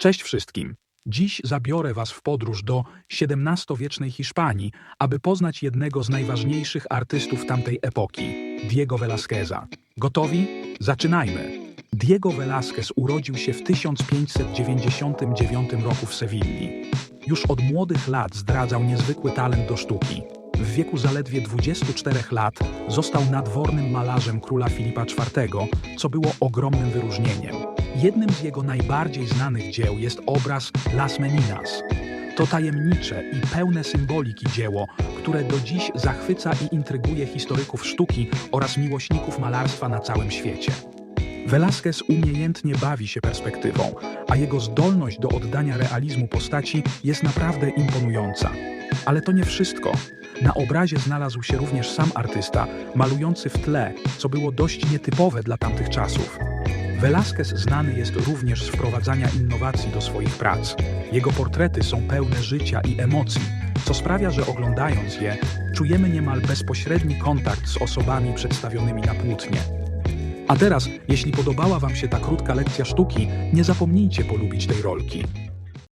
Cześć wszystkim. Dziś zabiorę Was w podróż do XVII-wiecznej Hiszpanii, aby poznać jednego z najważniejszych artystów tamtej epoki, Diego Velázqueza. Gotowi? Zaczynajmy! Diego Velázquez urodził się w 1599 roku w Sewilli. Już od młodych lat zdradzał niezwykły talent do sztuki. W wieku zaledwie 24 lat został nadwornym malarzem króla Filipa IV, co było ogromnym wyróżnieniem. Jednym z jego najbardziej znanych dzieł jest obraz Las Meninas. To tajemnicze i pełne symboliki dzieło, które do dziś zachwyca i intryguje historyków sztuki oraz miłośników malarstwa na całym świecie. Velázquez umiejętnie bawi się perspektywą, a jego zdolność do oddania realizmu postaci jest naprawdę imponująca. Ale to nie wszystko. Na obrazie znalazł się również sam artysta, malujący w tle, co było dość nietypowe dla tamtych czasów. Velázquez znany jest również z wprowadzania innowacji do swoich prac. Jego portrety są pełne życia i emocji, co sprawia, że oglądając je, czujemy niemal bezpośredni kontakt z osobami przedstawionymi na płótnie. A teraz, jeśli podobała Wam się ta krótka lekcja sztuki, nie zapomnijcie polubić tej rolki.